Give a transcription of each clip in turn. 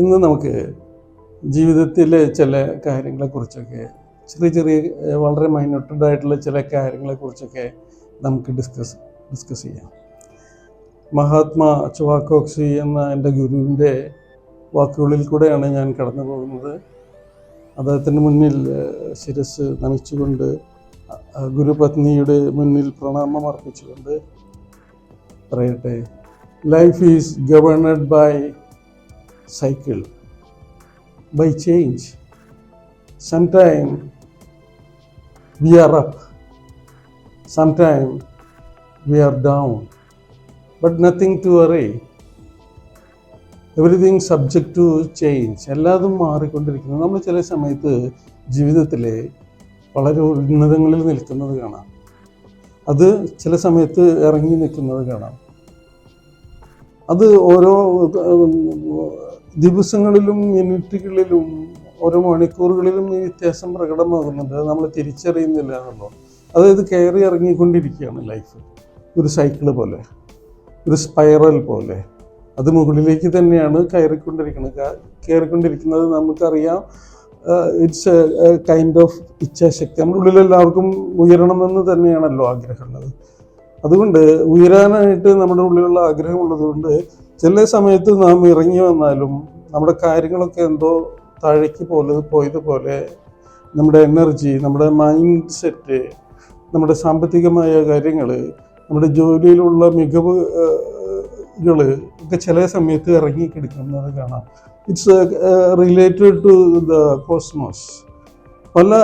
ഇന്ന് നമുക്ക് ജീവിതത്തിലെ ചില കാര്യങ്ങളെക്കുറിച്ചൊക്കെ ചെറിയ ചെറിയ വളരെ മൈന്യൂട്ടഡായിട്ടുള്ള ചില കാര്യങ്ങളെക്കുറിച്ചൊക്കെ നമുക്ക് ഡിസ്കസ് ഡിസ്കസ് ചെയ്യാം. മഹാത്മാ ചുവാക്കോക്സി എന്ന എന്റെ ഗുരുവിന്റെ വാക്കുകളിൽ കൂടെയാണ് ഞാൻ കടന്നു പോകുന്നത്. അദ്ദേഹത്തിന്റെ മുന്നിൽ ശിരസ് നമിച്ചുകൊണ്ട് ഗുരുപത്നിയുടെ മുന്നിൽ പ്രണാമം അർപ്പിച്ചുകൊണ്ട് പറയട്ടെ. Life is governed by cycle by change. Sometime we are up, sometime we are down, but nothing to worry. Everything subject to change എല്ലാതും മാറിക്കൊണ്ടിരിക്കുന്നു നമ്മൾ ചില സമയത്ത് ജീവിതത്തിലെ വളരെ ഉന്നതങ്ങളിൽ നിൽക്കുന്നത് കാണാം അത് ചില സമയത്ത് ഇറങ്ങി നിൽക്കുന്നത് കാണാം അത് ഓരോ ദിവസങ്ങളിലും മിനിറ്റുകളിലും ഓരോ മണിക്കൂറുകളിലും ഈ വ്യത്യാസം പ്രകടമാകുന്നുണ്ട്. അത് നമ്മൾ തിരിച്ചറിയുന്നില്ല എന്നുള്ളത് അതായത് കയറി ഇറങ്ങിക്കൊണ്ടിരിക്കുകയാണ് ലൈഫ് ഒരു സൈക്കിൾ പോലെ ഒരു സ്പൈറൽ പോലെ. അത് മുകളിലേക്ക് തന്നെയാണ് കയറിക്കൊണ്ടിരിക്കുന്നത്. കയറിക്കൊണ്ടിരിക്കുന്നത് നമുക്കറിയാം ഇറ്റ്സ് എ കൈൻഡ് ഓഫ് ഇച്ഛാശക്തി. നമ്മുടെ ഉള്ളിൽ എല്ലാവർക്കും ഉയരണമെന്ന് തന്നെയാണല്ലോ ആഗ്രഹമുള്ളത്. അതുകൊണ്ട് ഉയരാനായിട്ട് നമ്മുടെ ഉള്ളിലുള്ള ആഗ്രഹമുള്ളത് കൊണ്ട് ചില സമയത്ത് നാം ഇറങ്ങി വന്നാലും നമ്മുടെ കാര്യങ്ങളൊക്കെ എന്തോ താഴേക്ക് പോലെ പോയതുപോലെ നമ്മുടെ എനർജി നമ്മുടെ മൈൻഡ് സെറ്റ് നമ്മുടെ സാമ്പത്തികമായ കാര്യങ്ങൾ നമ്മുടെ ജോലിയിലുള്ള മികവ് ഒക്കെ ചില സമയത്ത് ഇറങ്ങി കിടക്കുന്നത് കാണാം. It's related to the cosmos പല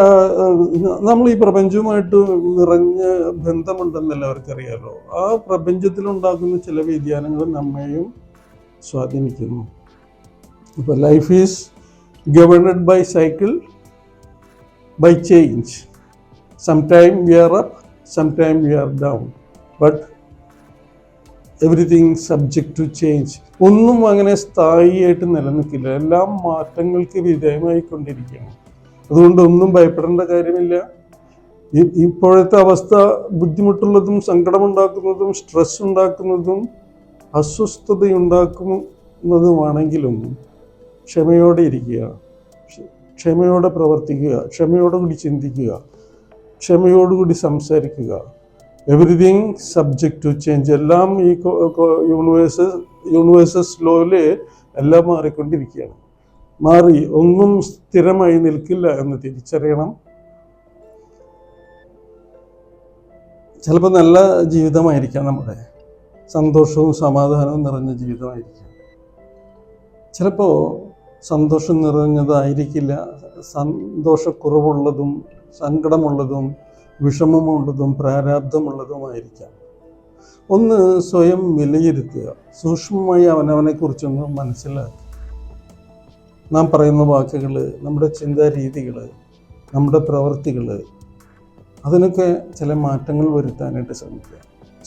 നമ്മൾ ഈ പ്രപഞ്ചവുമായിട്ട് നിറഞ്ഞ ബന്ധമുണ്ടെന്ന് എല്ലാവർക്കും അറിയാമല്ലോ ആ പ്രപഞ്ചത്തിലുണ്ടാക്കുന്ന ചില വ്യതിയാനങ്ങൾ നമ്മെയും സ്വാധീനിക്കുന്നു. ഇപ്പോൾ life is governed by cycle by change some time we are up some time we are down but everything subject to change ഒന്നും അങ്ങനെ സ്ഥായിയായിട്ട് നിലനിൽക്കില്ല. എല്ലാം മാറ്റങ്ങൾക്ക് വിധേയമായിക്കൊണ്ടിരിക്കുകയാണ്. അതുകൊണ്ട് ഒന്നും ഭയപ്പെടേണ്ട കാര്യമില്ല. ഇപ്പോഴത്തെ അവസ്ഥ ബുദ്ധിമുട്ടുള്ളതും സങ്കടമുണ്ടാക്കുന്നതും സ്ട്രെസ് ഉണ്ടാക്കുന്നതും അസ്വസ്ഥതയുണ്ടാക്കുന്നതുമാണെങ്കിലും ക്ഷമയോടെ ഇരിക്കുക ക്ഷ- ക്ഷമയോടെ പ്രവർത്തിക്കുക ക്ഷമയോടുകൂടി ചിന്തിക്കുക ക്ഷമയോടുകൂടി സംസാരിക്കുക. എവറിഥിങ് സബ്ജക്റ്റ് ടു ചേഞ്ച് എല്ലാം ഈ യൂണിവേഴ്സ് യൂണിവേഴ്സസ് ലോയിൽ എല്ലാം മാറിക്കൊണ്ടിരിക്കുകയാണ്. മാറി. ഒന്നും സ്ഥിരമായി നിൽക്കില്ല എന്ന് തിരിച്ചറിയണം. ചിലപ്പോൾ നല്ല ജീവിതമായിരിക്കാം നമ്മുടെ. സന്തോഷവും സമാധാനവും നിറഞ്ഞ ജീവിതമായിരിക്കാം. ചിലപ്പോൾ സന്തോഷം നിറഞ്ഞതായിരിക്കില്ല. സന്തോഷക്കുറവുള്ളതും സങ്കടമുള്ളതും വിഷമമുള്ളതും പ്രാരാബ്ധമുള്ളതുമായിരിക്കാം ഒന്ന് സ്വയം വിലയിരുത്തുക. സൂക്ഷ്മമായി അവനവനെക്കുറിച്ചൊന്ന് മനസ്സിലാക്കുക. നാം പറയുന്ന വാക്കുകൾ നമ്മുടെ ചിന്താ ചിന്താരീതികൾ നമ്മുടെ പ്രവൃത്തികൾ അതിനൊക്കെ ചില മാറ്റങ്ങൾ വരുത്താനായിട്ട് ശ്രമിക്കുക.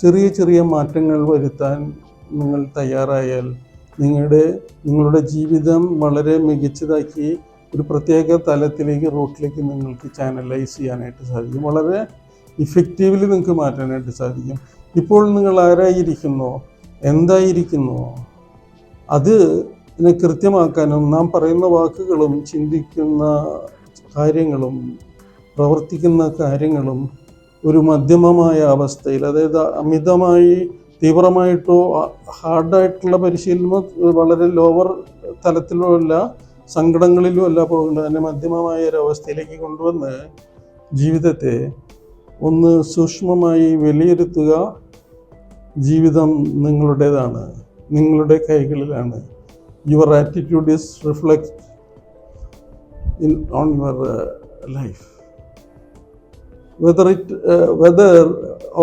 ചെറിയ ചെറിയ മാറ്റങ്ങൾ വരുത്താൻ നിങ്ങൾ തയ്യാറായാൽ നിങ്ങളുടെ നിങ്ങളുടെ ജീവിതം വളരെ മികച്ചതാക്കി ഒരു പ്രത്യേക തലത്തിലേക്ക് റൂട്ടിലേക്ക് നിങ്ങൾക്ക് ചാനലൈസ് ചെയ്യാനായിട്ട് സാധിക്കും. വളരെ ഇഫക്റ്റീവ്ലി നിങ്ങൾക്ക് മാറ്റാനായിട്ട് സാധിക്കും. ഇപ്പോൾ നിങ്ങൾ ആരായിരിക്കുന്നോ എന്തായിരിക്കുന്നോ അത് ഇതിനെ കൃത്യമാക്കാനും നാം പറയുന്ന വാക്കുകളും ചിന്തിക്കുന്ന കാര്യങ്ങളും പ്രവർത്തിക്കുന്ന കാര്യങ്ങളും ഒരു മധ്യമമായ അവസ്ഥയിൽ അതായത് അമിതമായി തീവ്രമായിട്ടോ ഹാർഡായിട്ടുള്ള പരിശീലനമോ വളരെ ലോവർ തലത്തിലോ അല്ല സങ്കടങ്ങളിലും അല്ല പോകേണ്ടത്. അതിനെ മധ്യമമായ ഒരു അവസ്ഥയിലേക്ക് കൊണ്ടുവന്ന് ജീവിതത്തെ ഒന്ന് സൂക്ഷ്മമായി വിലയിരുത്തുക. ജീവിതം നിങ്ങളുടേതാണ് നിങ്ങളുടെ കൈകളിലാണ്. your attitude is reflect in on your uh, life. Whether it uh, whether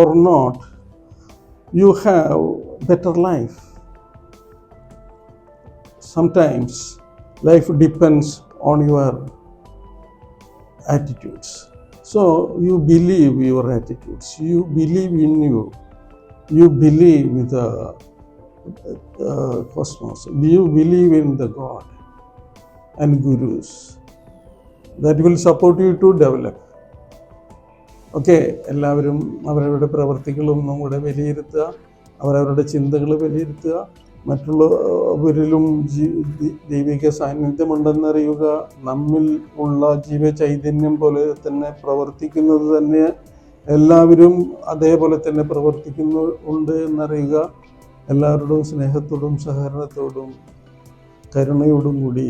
or not you have better life. Sometimes life depends on your attitudes. So you believe your attitudes. You believe in you. You believe the uh, cosmos. You believe in the god and gurus that will support you to develop? ഒക്കെ എല്ലാവരും അവരവരുടെ പ്രവർത്തികളും ഒന്നും കൂടെ വിലയിരുത്തുക അവരവരുടെ ചിന്തകൾ വിലയിരുത്തുക മറ്റുള്ളവരിലും ജീ ദൈവിക സാന്നിധ്യമുണ്ടെന്നറിയുക നമ്മിൽ ഉള്ള ജീവചൈതന്യം പോലെ തന്നെ പ്രവർത്തിക്കുന്നത് തന്നെ എല്ലാവരും അതേപോലെ തന്നെ പ്രവർത്തിക്കുന്നു ഉണ്ട് എന്നറിയുക. എല്ലാവരോടും സ്നേഹത്തോടും സഹകരണത്തോടും കരുണയോടും കൂടി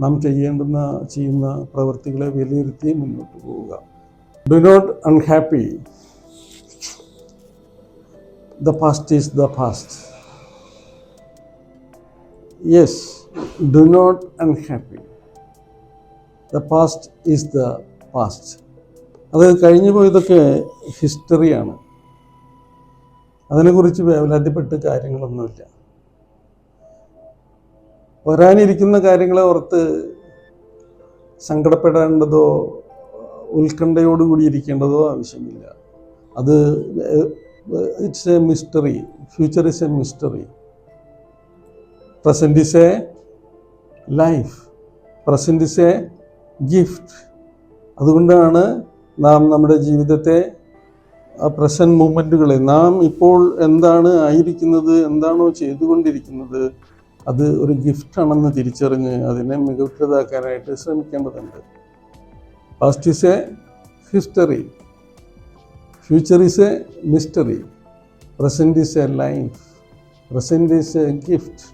നാം ചെയ്യേണ്ടുന്ന ചെയ്യുന്ന പ്രവൃത്തികളെ വിലയിരുത്തി മുന്നോട്ട് പോവുക. Do not unhappy the past is the past yes do not unhappy the past is the past അത് കഴിഞ്ഞു പോയതൊക്കെ ഹിസ്റ്ററിയാണ് അതിനെക്കുറിച്ച് വേവലാതിപ്പെട്ട് കാര്യങ്ങളൊന്നുമില്ല. വരാനിരിക്കുന്ന കാര്യങ്ങളെ ഓർത്ത് സങ്കടപ്പെടേണ്ടതോ ഉത്കണ്ഠയോടുകൂടി ഇരിക്കേണ്ടതോ ആവശ്യമില്ല. അത് it's a mystery future is a mystery. Present is a life present is a gift. അതുകൊണ്ടാണ് നാം നമ്മുടെ ജീവിതത്തെ പ്രസന്റ് മൂമെന്റുകളെ നാം ഇപ്പോൾ എന്താണ് ആയിരിക്കുന്നത് എന്താണോ ചെയ്തുകൊണ്ടിരിക്കുന്നത് അത് ഒരു ഗിഫ്റ്റാണെന്ന് തിരിച്ചറിഞ്ഞ് അതിനെ മികവുറ്റതാക്കാനായിട്ട് ശ്രമിക്കേണ്ടതുണ്ട്. Past is a history future is a mystery present is a life present is a gift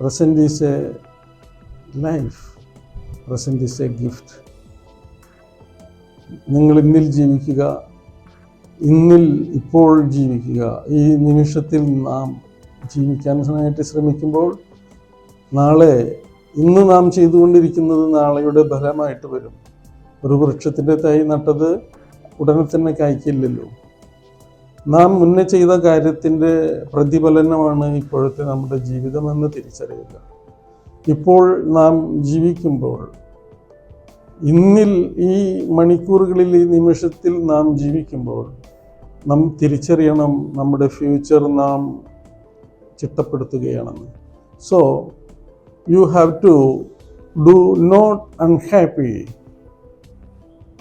present is a life present is a gift നിങ്ങൾ ഇന്നിൽ ജീവിക്കുക ഇന്നിൽ ഇപ്പോൾ ജീവിക്കുക. ഈ നിമിഷത്തിൽ നാം ജീവിക്കാനായിട്ട് ശ്രമിക്കുമ്പോൾ നാളെ ഇന്ന് നാം ചെയ്തുകൊണ്ടിരിക്കുന്നത് നാളെയുടെ ഫലമായിട്ട് വരും. ഒരു വൃക്ഷത്തിന്റെ തൈ നട്ടത് ഉടനെ തന്നെ കായ്ക്കില്ലല്ലോ. നാം മുന്നേ ചെയ്ത കാര്യത്തിന്റെ പ്രതിഫലനമാണ് ഇപ്പോഴത്തെ നമ്മുടെ ജീവിതമെന്ന് തിരിച്ചറിയുക. ഇപ്പോൾ നാം ജീവിക്കുമ്പോൾ ഇന്നിൽ ഈ മണിക്കൂറുകളിൽ ഈ നിമിഷത്തിൽ നാം ജീവിക്കുമ്പോൾ നാം തിരിച്ചറിയണം നമ്മുടെ ഫ്യൂച്ചർ നാം ചിട്ടപ്പെടുത്തുകയാണെന്ന്. So you have to do not unhappy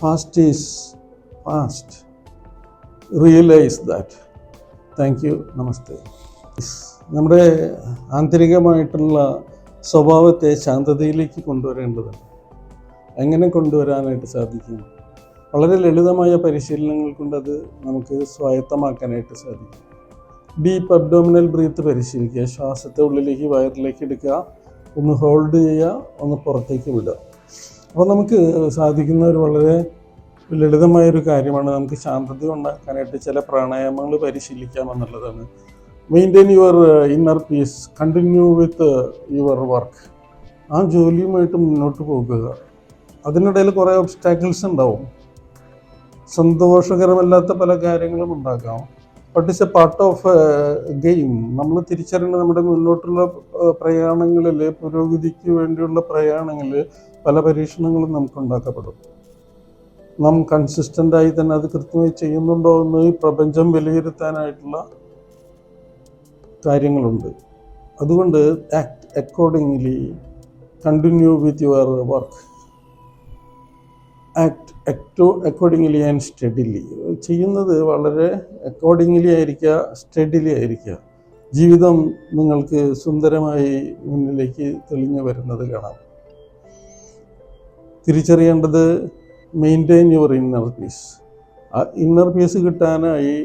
past is past realise that thank you നമസ്തേ നമ്മുടെ ആന്തരികമായിട്ടുള്ള സ്വഭാവത്തെ ശാന്തതയിലേക്ക് കൊണ്ടുവരേണ്ടതുണ്ട്. എങ്ങനെ കൊണ്ടുവരാനായിട്ട് സാധിക്കും? വളരെ ലളിതമായ പരിശീലനങ്ങൾ കൊണ്ട് അത് നമുക്ക് സ്വായത്തമാക്കാനായിട്ട് സാധിക്കും. ഡീപ്പ് അബ്ഡോമിനൽ ബ്രീത്ത് പരിശീലിക്കുക. ശ്വാസത്തെ ഉള്ളിലേക്ക് വയറിലേക്ക് എടുക്കുക. ഒന്ന് ഹോൾഡ് ചെയ്യുക ഒന്ന് പുറത്തേക്ക് വിടുക. അപ്പോൾ നമുക്ക് സാധിക്കുന്ന ഒരു വളരെ ലളിതമായൊരു കാര്യമാണ് നമുക്ക് ശാന്തത ഉണ്ടാക്കാനായിട്ട് ചില പ്രാണായാമങ്ങൾ പരിശീലിക്കാം എന്നുള്ളതാണ്. Maintain your inner peace continue with your work ആ ജോലിയുമായിട്ട് മുന്നോട്ട് പോകുക. അതിനിടയിൽ കുറേ ഒബ്സ്റ്റാക്കിൾസ് ഉണ്ടാവും. സന്തോഷകരമല്ലാത്ത പല കാര്യങ്ങളും ഉണ്ടാക്കാം but it's a part of game നമ്മൾ തിരിച്ചറിയുന്ന നമ്മുടെ മുന്നോട്ടുള്ള പ്രയാണങ്ങളിൽ പുരോഗതിക്ക് വേണ്ടിയുള്ള പ്രയാണങ്ങളിൽ പല പരീക്ഷണങ്ങളും നമുക്ക് ഉണ്ടാക്കപ്പെടും. നാം കൺസിസ്റ്റന്റായി തന്നെ അത് കൃത്യമായി ചെയ്യുന്നുണ്ടോ എന്ന് ഈ പ്രപഞ്ചം വിലയിരുത്താനായിട്ടുള്ള കാര്യങ്ങളുണ്ട്. അതുകൊണ്ട് act accordingly continue with your work act act accordingly and steadily ചെയ്യുന്നത് വളരെ അക്കോർഡിംഗ്ലി ആയിരിക്കുക സ്റ്റഡിലി ആയിരിക്കുക. ജീവിതം നിങ്ങൾക്ക് സുന്ദരമായി മുന്നിലേക്ക് തെളിഞ്ഞു വരുന്നത് കാണാം. തിരിച്ചറിയേണ്ടത് മെയിന്റെയിൻ യുവർ ഇന്നർ പീസ് ആ ഇന്നർ പീസ് കിട്ടാനായി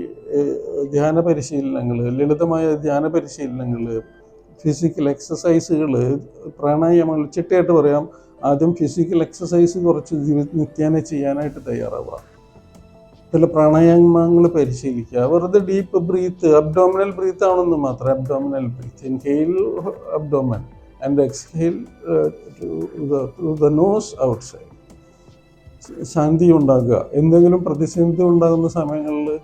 ധ്യാന പരിശീലനങ്ങൾ ലളിതമായ ധ്യാന പരിശീലനങ്ങൾ ഫിസിക്കൽ എക്സസൈസുകൾ പ്രാണായാമങ്ങൾ ചിട്ടയായിട്ട് പറയാം. ആദ്യം ഫിസിക്കൽ എക്സസൈസ് കുറച്ച് ജീവിതത്തിൽ നിത്യേന ചെയ്യാനായിട്ട് തയ്യാറാവുക. ചില പ്രാണായാമങ്ങൾ പരിശീലിക്കുക. വെറുതെ ഡീപ്പ് ബ്രീത്ത് അബ്ഡോമിനൽ ബ്രീത്ത് ആണെന്ന് മാത്രം abdominal breath inhale abdomen and exhale the nose outside ശാന്തി ഉണ്ടാകുക. എന്തെങ്കിലും പ്രതിസന്ധി ഉണ്ടാകുന്ന സമയങ്ങളിൽ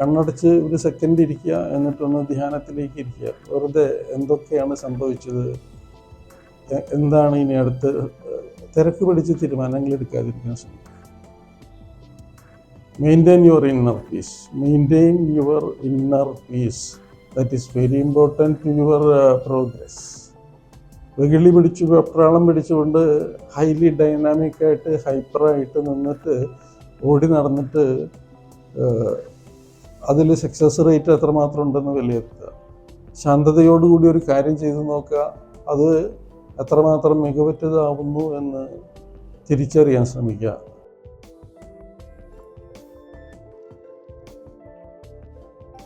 കണ്ണടച്ച് ഒരു സെക്കൻഡ് ഇരിക്കുക എന്നിട്ടൊന്ന് ധ്യാനത്തിലേക്ക് ഇരിക്കുക. വെറുതെ എന്തൊക്കെയാണ് സംഭവിച്ചത്? എന്താണ് ഇനി അടുത്ത് തിരക്ക് പിടിച്ച് തീരുമാനങ്ങൾ എടുക്കാതിരിക്കാൻ ശ്രമിക്കുക. Maintain your inner peace maintain your inner peace that is very important to your progress വെകിളി പിടിച്ച് വെപ്രാളം പിടിച്ചുകൊണ്ട് ഹൈലി ഡൈനാമിക്കായിട്ട് ഹൈപ്പറായിട്ട് നിന്നിട്ട് ഓടി നടന്നിട്ട് അതിൽ സക്സസ് റേറ്റ് എത്രമാത്രം ഉണ്ടെന്ന് വിലയിരുത്തുക. ശാന്തതയോടുകൂടി ഒരു കാര്യം ചെയ്തു നോക്കുക. അത് എത്രമാത്രം മികവുറ്റതാവുന്നു എന്ന് തിരിച്ചറിയാൻ ശ്രമിക്കുക.